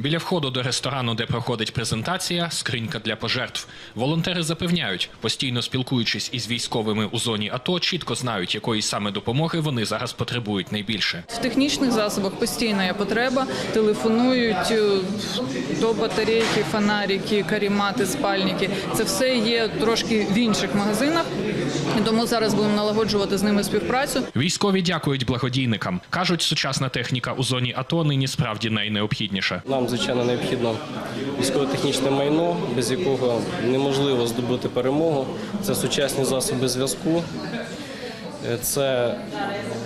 Біля входу до ресторану, де проходить презентація, скринька для пожертв. Волонтери запевняють, постійно спілкуючись із військовими у зоні АТО, чітко знають, якої саме допомоги вони зараз потребують найбільше. В технічних засобах постійна є потреба. Телефонують е, до батарейки, фонарики, карімати, спальники. Це все є трошки в інших магазинах. І тому зараз будемо налагоджувати з ними співпрацю. Військові дякують благодійникам. кажуть, сучасна техніка у зоні АТО нині справді найнеобхідніша. Нам, звичайно, необхідно військово-технічне майно, без якого неможливо здобути перемогу. Це сучасні засоби зв'язку, е, це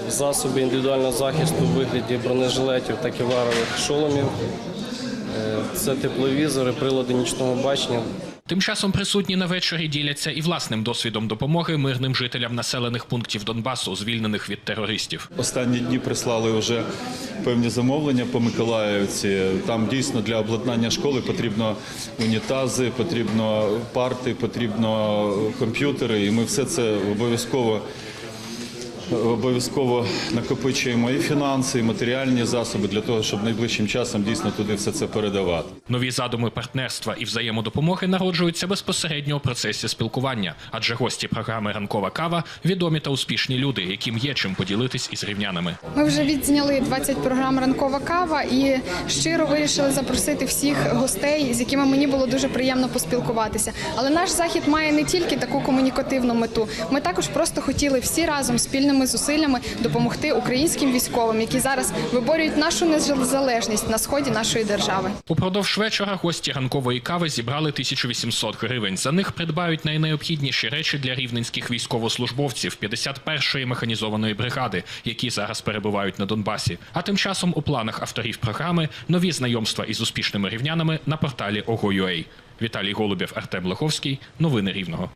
засоби індивідуального захисту у вигляді бронежилетів та кеварових шоломів, е, це тепловізори, прилади нічного бачення. Тим часом присутні на вечорі діляться і власним досвідом допомоги мирним жителям населених пунктів Донбасу, звільнених від терористів. Останні дні прислали вже певні замовлення по Миколаївці. Там дійсно для обладнання школи потрібно унітази, потрібно парти, потрібно комп'ютери, і ми все це обов'язково. Обов'язково накопичуємо і фінанси, і матеріальні засоби для того, щоб найближчим часом дійсно туди все це передавати. Нові задуми партнерства і взаємодопомоги народжуються безпосередньо у процесі спілкування, адже гості програми Ранкова кава відомі та успішні люди, яким є чим поділитись із рівнянами. Ми вже відзняли 20 програм ранкова кава і щиро вирішили запросити всіх гостей, з якими мені було дуже приємно поспілкуватися. Але наш захід має не тільки таку комунікативну мету. Ми також просто хотіли всі разом спільними зусиллями допомогти українським військовим, які зараз виборюють нашу незалежність на сході нашої держави. Упродовж вечора гості ранкової кави зібрали 1800 гривень. За них придбають найнеобхідніші речі для рівненських військовослужбовців 51-ї механізованої бригади, які зараз перебувають на Донбасі. А тим часом у планах авторів програми нові знайомства із успішними рівнянами на порталі Ого.ua. Віталій Голубєв, Артем Лоховський. Новини Рівного.